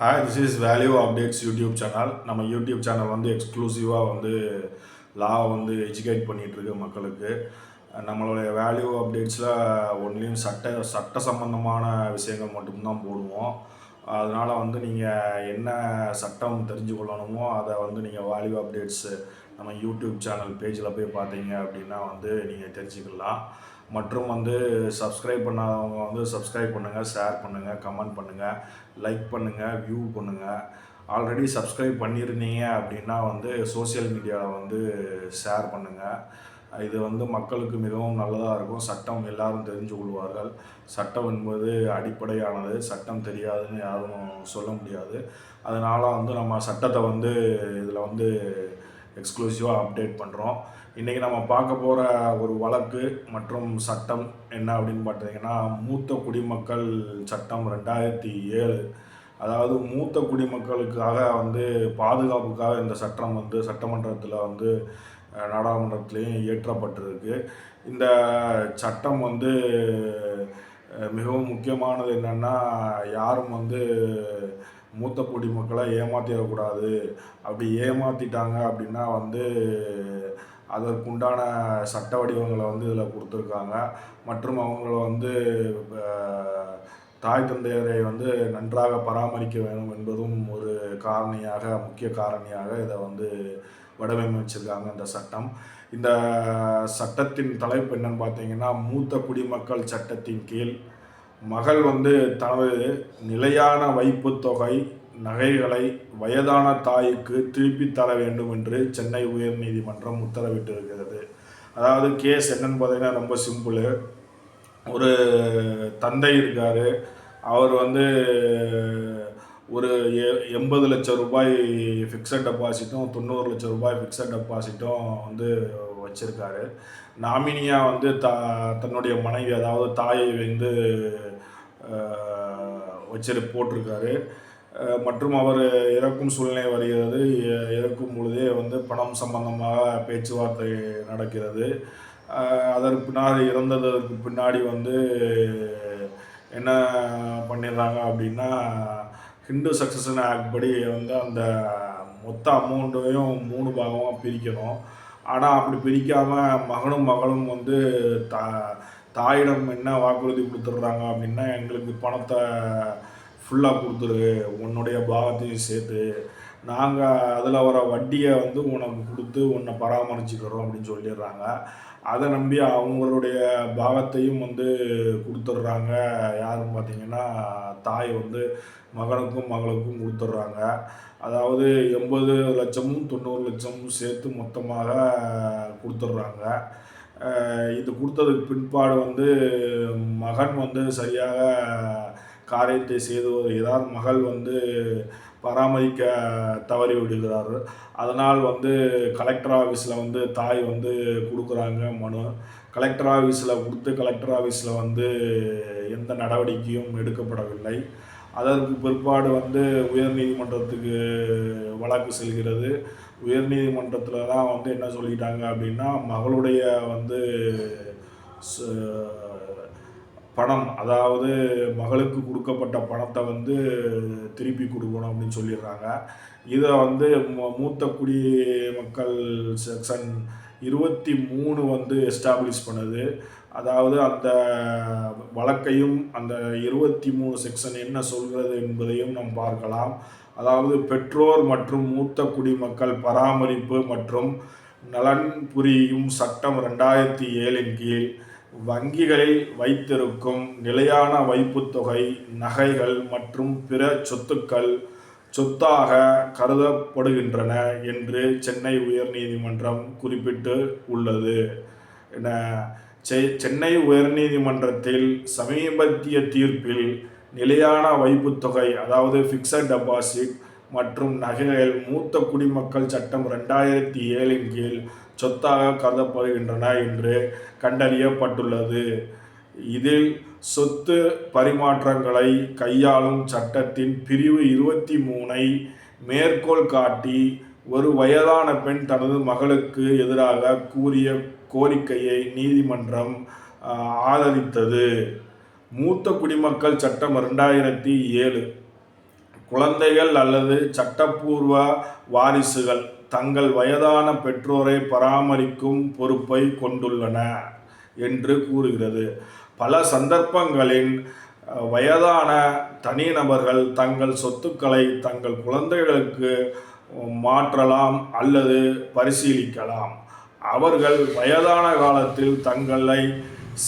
Hi this is value updates YouTube channel நம்ம YouTube channel வந்து எக்ஸ்க்ளூசிவாக வந்து லா வந்து எஜுகேட் பண்ணிகிட்ருக்கு மக்களுக்கு. நம்மளுடைய வேல்யூ அப்டேட்ஸில் ஒன்லையும் சட்ட சட்ட சம்பந்தமான விஷயங்கள் மட்டும்தான் போடுவோம். அதனால் வந்து நீங்கள் என்ன சட்டம் தெரிஞ்சு கொள்ளணுமோ அதை வந்து நீங்கள் வேல்யூ அப்டேட்ஸு நம்ம யூடியூப் சேனல் பேஜில் போய் பார்த்தீங்க அப்படின்னா வந்து நீங்கள் தெரிஞ்சுக்கலாம். மற்றும் வந்து சப்ஸ்கிரைப் பண்ணாதவங்க வந்து சப்ஸ்கிரைப் பண்ணுங்கள் ஷேர் பண்ணுங்கள் கமெண்ட் பண்ணுங்கள் லைக் பண்ணுங்கள் வியூ பண்ணுங்கள் ஆல்ரெடி சப்ஸ்கிரைப் பண்ணியிருந்தீங்க அப்படின்னா வந்து சோஷியல் மீடியாவில் வந்து ஷேர் பண்ணுங்கள் இது வந்து மக்களுக்கு மிகவும் நல்லதாக இருக்கும். சட்டம் எல்லாரும் தெரிஞ்சு கொள்வார்கள். சட்டம் என்பது அடிப்படையானது. சட்டம் தெரியாதுன்னு யாரும் சொல்ல முடியாது. அதனால் வந்து நம்ம சட்டத்தை வந்து இதில் வந்து எக்ஸ்க்ளூசிவாக அப்டேட் பண்ணுறோம் இன்றைக்கி நம்ம பார்க்க போகிற ஒரு வழக்கு மற்றும் சட்டம் என்ன அப்படின்னு பார்த்தீங்கன்னா மூத்த குடிமக்கள் சட்டம் ரெண்டாயிரத்தி ஏழு. அதாவது மூத்த குடிமக்களுக்காக வந்து பாதுகாப்புக்காக இந்த சட்டம் வந்து சட்டமன்றத்தில் வந்து நாடாளுமன்றத்துலேயும் நாடாளுமன்றத்திலையும் இயற்றப்பட்டிருக்கு. இந்த சட்டம் வந்து மிகவும் முக்கியமானது என்னென்னா யாரும் வந்து மூத்த குடிமக்களை ஏமாற்றிடக்கூடாது அப்படி ஏமாற்றிட்டாங்க அப்படின்னா வந்து அதற்குண்டான சட்ட வடிவங்களை வந்து இதில் கொடுத்துருக்காங்க. மற்றும் அவங்கள வந்து தாய் தந்தையரை வந்து நன்றாக பராமரிக்க வேணும் என்பதும் ஒரு காரணியாக முக்கிய காரணியாக இதை வந்து வடிவமைச்சிருக்காங்க இந்த சட்டம். இந்த சட்டத்தின் தலைப்பு என்னன்னு பார்த்தீங்கன்னா மூத்த குடிமக்கள் சட்டத்தின் கீழ் மகள் வந்து தனது நிலையான வைப்புத் தொகை நகைகளை வயதான தாய்க்கு திருப்பித் தர வேண்டும் என்று சென்னை உயர்நீதிமன்றம் உத்தரவிட்டிருக்கிறது. அதாவது கேஸ் என்னன்னு பார்த்தீங்கன்னா ரொம்ப சிம்பிள். ஒரு தந்தை இருக்கார். அவர் வந்து ஒரு எ எண்பது லட்சம் ரூபாய் ஃபிக்ஸட் டெபாசிட்டும் தொண்ணூறு லட்சம் ரூபாய் ஃபிக்ஸட் டெபாசிட்டும் வந்து வச்சுருக்காரு. நாமினியாக வந்து த தன்னுடைய மனைவி அதாவது தாயை வந்து வச்சிரு போட்டிருக்காரு. மற்றும் அவர் இறக்கும் சூழ்நிலை வருகிறது. இ- இறக்கும் பொழுதே வந்து பணம் சம்பந்தமாக பேச்சுவார்த்தை நடக்கிறது. அதற்கு பின்னாடி இறந்ததற்கு பின்னாடி வந்து என்ன பண்ணிடுறாங்க அப்படின்னா ஹிந்து சக்சஷன் ஆக்ட் படி வந்து அந்த மொத்த அமௌண்ட்டையும் மூணு பாகமாக பிரிக்கணும். ஆனால் அப்படி பிரிக்காமல் மகனும் மகளும் வந்து தா தாயிடம் என்ன வாக்குறுதி கொடுத்துட்றாங்க அப்படின்னா எங்களுக்கு பணத்தை ஃபுல்லாக கொடுத்துரு உன்னுடைய பாகத்தையும் சேர்த்து. நாங்கள் அதில் வர வட்டியை வந்து உனக்கு கொடுத்து உன்னை பராமரிச்சுக்கிறோம் அப்படின்னு சொல்லிடுறாங்க. அதை நம்பி அவங்களுடைய பாகத்தையும் வந்து கொடுத்துட்றாங்க. யாருன்னு பார்த்தீங்கன்னா தாய் வந்து மகனுக்கும் மகளுக்கும் கொடுத்துட்றாங்க. அதாவது எண்பது லட்சமும் தொண்ணூறு லட்சமும் சேர்த்து மொத்தமாக கொடுத்துட்றாங்க. இது கொடுத்ததுக்கு பின்பாடு வந்து மகன் வந்து சரியாக காரியத்தை செய்து வருகிறார். மகள் வந்து பராமரிக்க தவறி விடுகிறார். அதனால் வந்து கலெக்டர் ஆஃபீஸில் வந்து தாய் வந்து கொடுக்குறாங்க மனு. கலெக்டர் ஆஃபீஸில் கொடுத்து கலெக்டர் ஆஃபீஸில் வந்து எந்த நடவடிக்கையும் எடுக்கப்படவில்லை. அதற்கு பிற்பாடு வந்து உயர்நீதிமன்றத்துக்கு வழக்கு செல்கிறது. உயர்நீதிமன்றத்தில் தான் வந்து என்ன சொல்லிட்டாங்க அப்படின்னா மகளுடைய வந்து ச- பணம் அதாவது மகளுக்கு கொடுக்கப்பட்ட பணத்தை வந்து திருப்பி கொடுக்கணும் அப்படின்னு சொல்லிடுறாங்க. இதை வந்து மூத்த குடி மக்கள் செக்ஷன் இருபத்தி மூணு வந்து எஸ்டாப்ளிஷ் பண்ணுது. அதாவது அந்த வழக்கையும் அந்த இருபத்தி மூணு செக்ஷன் என்ன சொல்கிறது என்பதையும் நாம் பார்க்கலாம். அதாவது பெற்றோர் மற்றும் மூத்த குடிமக்கள் பராமரிப்பு மற்றும் நலன் புரியும் சட்டம் ரெண்டாயிரத்தி ஏழின் கீழ் வங்கிகளில் வைத்திருக்கும் நிலையான வைப்புத் தொகை நகைகள் மற்றும் பிற சொத்துக்கள் சொத்தாக கருதப்படுகின்றன என்று சென்னை உயர்நீதிமன்றம் குறிப்பிட்டு உள்ளது. என சென்னை உயர்நீதிமன்றத்தில் சமீபத்திய தீர்ப்பில் நிலையான வைப்புத் தொகை அதாவது ஃபிக்ஸட் டெபாசிட் மற்றும் நகைகள் மூத்த குடிமக்கள் சட்டம் ரெண்டாயிரத்தி ஏழின் கீழ் சொத்தாக கருதப்படுகின்றன என்று கண்டறியப்பட்டுள்ளது. இதில் சொத்து பரிமாற்றங்களை கையாளும் சட்டத்தின் பிரிவு இருபத்தி மூனை மேற்கோள் காட்டி ஒரு வயதான பெண் தனது மகளுக்கு எதிராக கூறிய கோரிக்கையை நீதிமன்றம் ஆதரித்தது. மூத்த குடிமக்கள் சட்டம் ரெண்டாயிரத்தி ஏழு. குழந்தைகள் அல்லது சட்டப்பூர்வ வாரிசுகள் தங்கள் வயதான பெற்றோரை பராமரிக்கும் பொறுப்பை கொண்டுள்ளன என்று கூறுகிறது. பல சந்தர்ப்பங்களின் வயதான தனிநபர்கள் தங்கள் சொத்துக்களை தங்கள் குழந்தைகளுக்கு மாற்றலாம் அல்லது பரிசீலிக்கலாம். அவர்கள் வயதான காலத்தில் தங்களை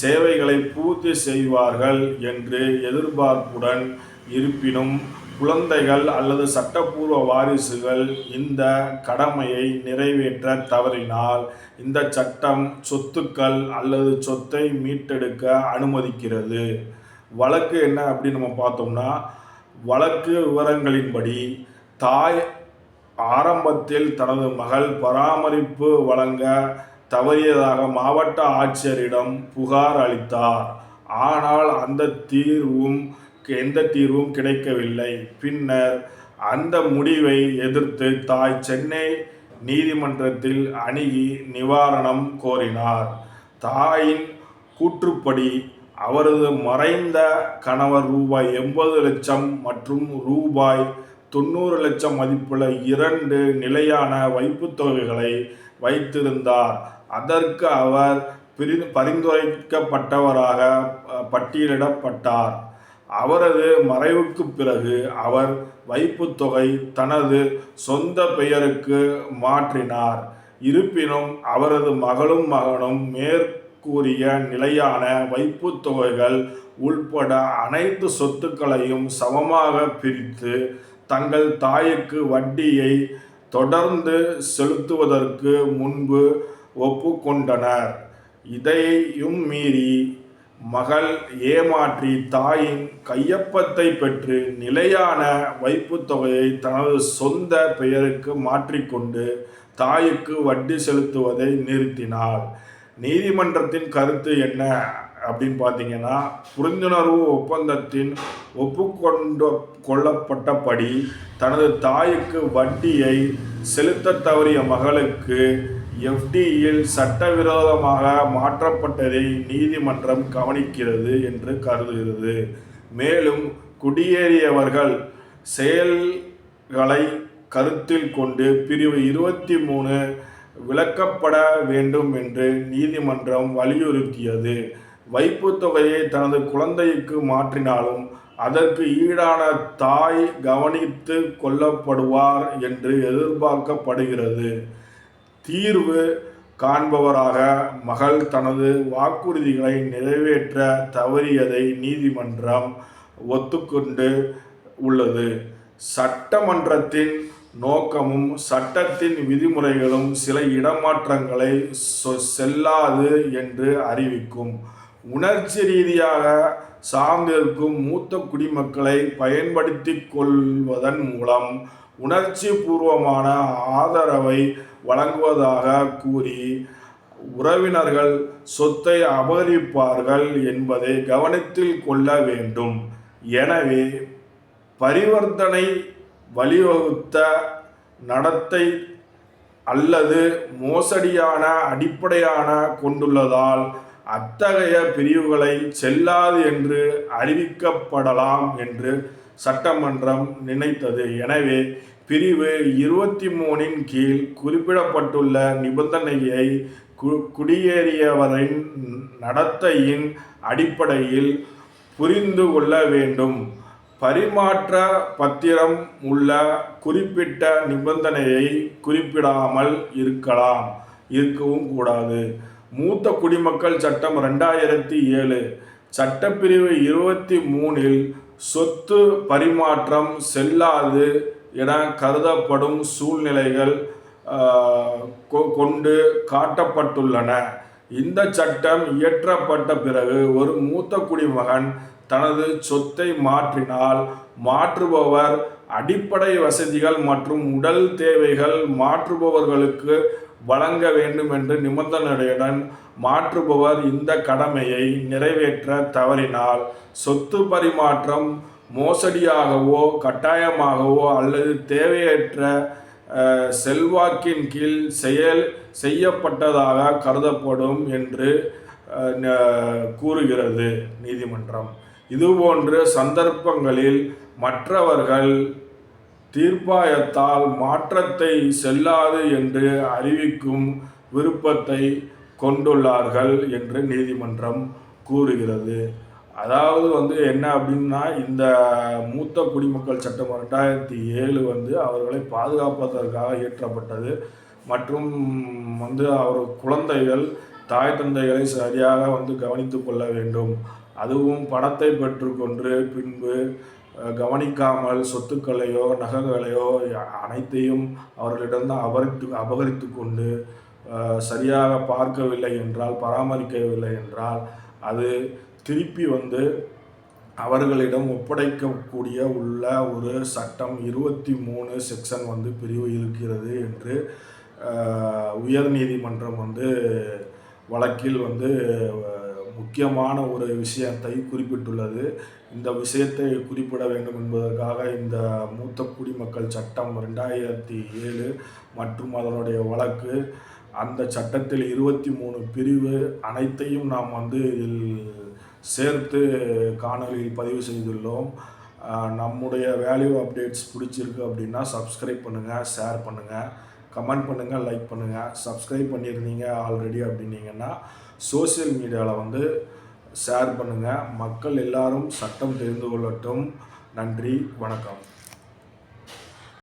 சேவைகளை பூர்த்தி செய்வார்கள் என்று எதிர்பார்ப்புடன் இருப்பினும் குழந்தைகள் அல்லது சட்டப்பூர்வ வாரிசுகள் இந்த கடமையை நிறைவேற்ற தவறினால் இந்த சட்டம் சொத்துக்கள் அல்லது சொத்தை மீட்டெடுக்க அனுமதிக்கிறது. வழக்கு என்ன அப்படின்னு நம்ம பார்த்தோம்னா வழக்கு விவரங்களின்படி தாய் ஆரம்பத்தில் தனது மகள் பராமரிப்பு வழங்க தவறியதாக மாவட்ட ஆட்சியரிடம் புகார் அளித்தார். ஆனால் அந்த தீர்வும் எந்த தீர்வும் கிடைக்கவில்லை. பின்னர் அந்த முடிவை எதிர்த்து தாய் சென்னை நீதிமன்றத்தில் அணுகி நிவாரணம் கோரினார். தாயின் கூற்றுப்படி அவரது மறைந்த கணவர் ரூபாய் எண்பது லட்சம் மற்றும் ரூபாய் தொண்ணூறு லட்சம் மதிப்புள்ள இரண்டு நிலையான வைப்புத்தொகைகளை வைத்திருந்தார். அதற்கு அவர் பிரி பரிந்துரைக்கப்பட்டவராக பட்டியலிடப்பட்டார். அவரது மறைவுக்கு பிறகு அவர் வைப்புத்தொகை தனது சொந்த பெயருக்கு மாற்றினார். இருப்பினும் அவரது மகளும் மகனும் மேற்கூறிய நிலையான வைப்புத்தொகைகள் உள்பட அனைத்து சொத்துக்களையும் சமமாக பிரித்து தங்கள் தாய்க்கு வட்டியை தொடர்ந்து செலுத்துவதற்கு முன்பு ஒப்புக்கொண்டனர். இதையும் மீறி மகள் ஏமாற்றி தாயின் கையொப்பத்தை பெற்று நிலையான வைப்புத் தொகையை தனது சொந்த பெயருக்கு மாற்றிக்கொண்டு தாய்க்கு வட்டி செலுத்துவதை நிறுத்தினார் நீதிமன்றத்தின் கருத்து என்ன? அப்படின்னு பார்த்தீங்கன்னா புரிந்துணர்வு ஒப்பந்தத்தின் ஒப்புக்கொண்டு கொள்ளப்பட்டபடி தனது தாய்க்கு வட்டியை செலுத்த தவறிய மகளுக்கு எஃப்டியில் சட்டவிரோதமாக மாற்றப்பட்டதை நீதிமன்றம் கவனிக்கிறது என்று கருதுகிறது. மேலும் குடியேறியவர்கள் செயல்களை கருத்தில் கொண்டு பிரிவு இருபத்தி மூணு விளக்கப்பட வேண்டும் என்று நீதிமன்றம் வலியுறுத்தியது. வைப்புத் தொகையை தனது குழந்தைக்கு மாற்றினாலும் அதற்கு ஈடான தாய் கவனித்து கொள்ளப்படுவார் என்று எதிர்பார்க்கப்படுகிறது. தீர்வு காண்பவராக மகள் தனது வாக்குறுதிகளை நிறைவேற்ற தவறியதை நீதிமன்றம் ஒத்துக்கொண்டு உள்ளது. சட்டமன்றத்தின் நோக்கமும் சட்டத்தின் விதிமுறைகளும் சில இடமாற்றங்களை சொ- செல்லாது என்று அறிவிக்கும். உணர்ச்சி ரீதியாக சார்ந்திருக்கும் மூத்த குடிமக்களை பயன்படுத்தி கொள்வதன் மூலம் உணர்ச்சி பூர்வமான ஆதரவை வழங்குவதாக கூறி உறவினர்கள் சொத்தை அபகரிப்பார்கள் என்பதை கவனத்தில் கொள்ள வேண்டும். எனவே பரிவர்த்தனை வழிவகுத்த நடத்தை அல்லது மோசடியான அடிப்படையான கொண்டுள்ளதால் அத்தகைய பிரிவுகளை செல்லாது என்று அறிவிக்கப்படலாம் என்று சட்டமன்றம் நினைத்தது. எனவே பிரிவு இருபத்தி மூணின் கீழ் குறிப்பிடப்பட்டுள்ள நிபந்தனையை கு குடியேறியவரின் நடத்தையின் அடிப்படையில் புரிந்து கொள்ள வேண்டும். பரிமாற்ற பத்திரம் உள்ள குறிப்பிட்ட நிபந்தனையை குறிப்பிடாமல் இருக்கலாம் இருக்கவும் கூடாது. மூத்த குடிமக்கள் சட்டம் ரெண்டாயிரத்தி ஏழு. சட்டப்பிரிவு இருபத்தி மூணில் சொத்து பரிமாற்றம் செல்லாது என கருதப்படும் சூழ்நிலைகள் கொ- கொண்டு காட்டப்பட்டுள்ளன. இந்த சட்டம் இயற்றப்பட்ட பிறகு ஒரு மூத்த குடிமகன் தனது சொத்தை மாற்றினால் மாற்றுபவர் அடிப்படை வசதிகள் மற்றும் உடல் தேவைகள் மாற்றுபவர்களுக்கு வழங்க வேண்டும் என்று நிபந்தனையுடன் மாற்றுபவர் இந்த கடமையை நிறைவேற்ற தவறினால் சொத்து பரிமாற்றம் மோசடியாகவோ கட்டாயமாகவோ அல்லது தேவையற்ற செல்வாக்கின் கீழ் செயல் செய்யப்பட்டதாக கருதப்படும் என்று கூறுகிறது நீதிமன்றம். இதுபோன்ற சந்தர்ப்பங்களில் மற்றவர்கள் தீர்ப்பாயத்தால் மாற்றத்தை செல்லாது என்று அறிவிக்கும் விருப்பத்தை கொண்டுள்ளார்கள் என்று நீதிமன்றம் கூறுகிறது. அதாவது வந்து என்ன அப்படின்னா இந்த மூத்த குடிமக்கள் சட்டம் ரெண்டாயிரத்தி ஏழு வந்து அவர்களை பாதுகாப்பதற்காக இயற்றப்பட்டது. மற்றும் வந்து அவர் குழந்தைகள் தாய் தந்தைகளை சரியாக வந்து கவனித்து கொள்ள வேண்டும். அதுவும் பணத்தை பெற்றுக்கொண்டு பின்பு கவனிக்காமல் சொத்துக்களையோ நகைகளையோ அனைத்தையும் அவர்களிடம் அபகரித்து அபகரித்து கொண்டு சரியாக பார்க்கவில்லை என்றால் பராமரிக்கவில்லை என்றால் அது திருப்பி வந்து அவர்களிடம் ஒப்படைக்கக்கூடிய உள்ள ஒரு சட்டம் இருபத்தி மூணு செக்ஷன் வந்து பிரிவு இருக்கிறது என்று உயர்நீதிமன்றம் வந்து வழக்கில் வந்து முக்கியமான ஒரு விஷயத்தை குறிப்பிட்டுள்ளது. இந்த விஷயத்தை குறிப்பிட வேண்டும் என்பதற்காக இந்த மூத்த குடிமக்கள் சட்டம் ரெண்டாயிரத்தி ஏழு மற்றும் அதனுடைய வழக்கு அந்த சட்டத்தில் இருபத்தி மூணு பிரிவு அனைத்தையும் நாம் வந்து இதில் சேர்த்து காணொலியில் பதிவு செய்துள்ளோம். நம்முடைய வேல்யூ அப்டேட்ஸ் பிடிச்சிருக்கு அப்படின்னா சப்ஸ்கிரைப் பண்ணுங்கள் ஷேர் பண்ணுங்கள் கமெண்ட் பண்ணுங்கள் லைக் பண்ணுங்கள் சப்ஸ்கிரைப் பண்ணியிருந்தீங்க ஆல்ரெடி அப்படின்னீங்கன்னா சோஷியல் மீடியாவில் வந்து ஷேர் பண்ணுங்கள் மக்கள் எல்லாரும் சட்டம் தெரிந்து கொள்ளட்டும். நன்றி வணக்கம்.